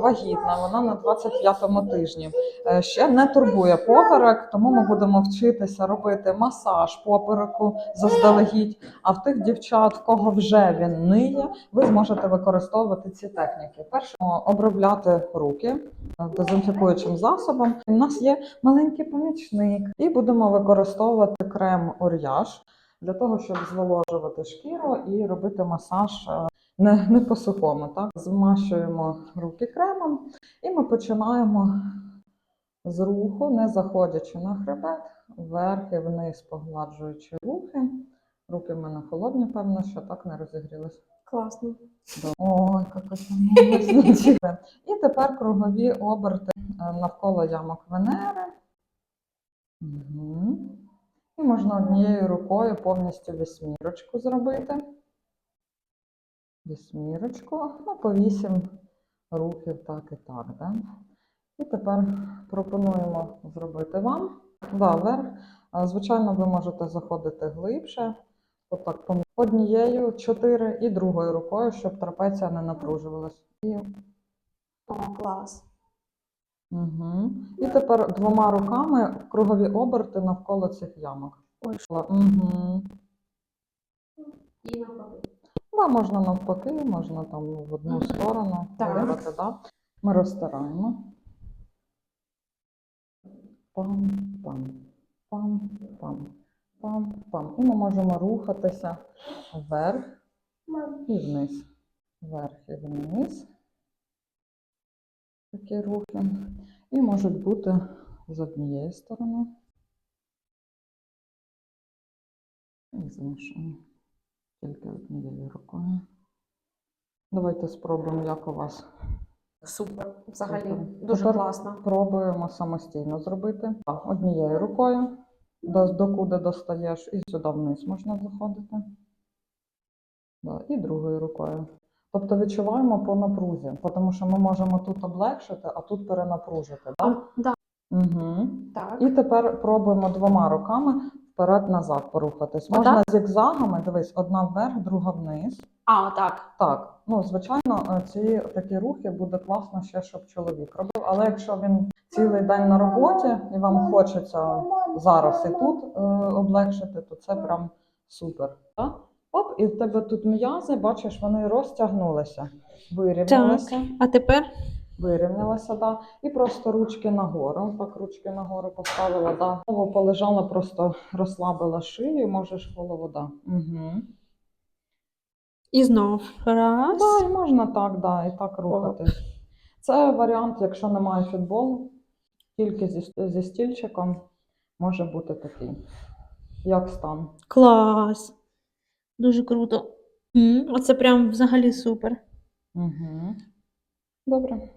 Вагітна, вона на 25-му тижні. Е, Ще не турбує поперек, тому ми будемо вчитися робити масаж попереку заздалегідь. А в тих дівчат, в кого вже він ниє, ви зможете використовувати ці техніки. Перше обробляти руки дезінфікуючим засобом. У нас є маленький помічник, і будемо використовувати крем Ор'яж для того, щоб зволожувати шкіру і робити масаж е, не, не по сухому. Так? Змащуємо руки кремом, і ми починаємо з руху, не заходячи на хребет, вверх і вниз погладжуючи руки. Руки в мене холодні, певно, що так не розігрілись. Класно. Ой, яка І тепер кругові оберти е, навколо ямок Венери. Угу. І можна однією рукою повністю вісьмірочку зробити. Вісьмірочку, ну, по вісім рухів, так і так. Да? І тепер пропонуємо зробити вам. Да, вверх. Звичайно, ви можете заходити глибше. Отак, однією чотири і другою рукою, щоб трапеція не напружувалась. І, О, клас. угу. і тепер двома руками кругові оберти навколо цих ямок. Ой, Угу. І навпаки. Да, можна навпаки, можна там в одну сторону. Так. да. Ми розтираємо. Пам, пам, пам, пам, пам, пам. І ми можемо рухатися вверх і вниз. Вверх і вниз. Такі рухи. І можуть бути з однієї сторони. І з іншої. Тільки однією рукою. Давайте спробуємо, як у вас. Супер. Взагалі, Супер. дуже Тепер класно. Пробуємо самостійно зробити. Однією рукою, докуди достаєш, і сюди вниз можна заходити. І другою рукою. Тобто відчуваємо по напрузі, тому що ми можемо тут облегшити, а тут перенапружити. А, Да? да, Угу. так. І тепер пробуємо двома руками вперед-назад порухатись. Можна Отак? зігзагами, дивись, одна вверх, друга вниз. А, так. Так, ну звичайно, е, ці такі рухи буде класно ще, щоб чоловік робив. Але якщо він цілий день на роботі і вам хочеться зараз і тут е, облегшити, то це прям супер. Так? Оп, і в тебе тут м'язи, бачиш, вони розтягнулися, вирівнялися, А тепер вирівнялися, да. і просто ручки нагору. Так, ручки нагору поставила, да. Голову полежала, просто розслабила шию, можеш голову, да. Угу. і знов. Раз. Да, і можна так, да, і так рухатись. Це варіант, якщо немає футболу, тільки зі, зі стільчиком може бути такий. Як стан. Клас. Дуже круто. Оце прям взагалі супер. Угу. Добре.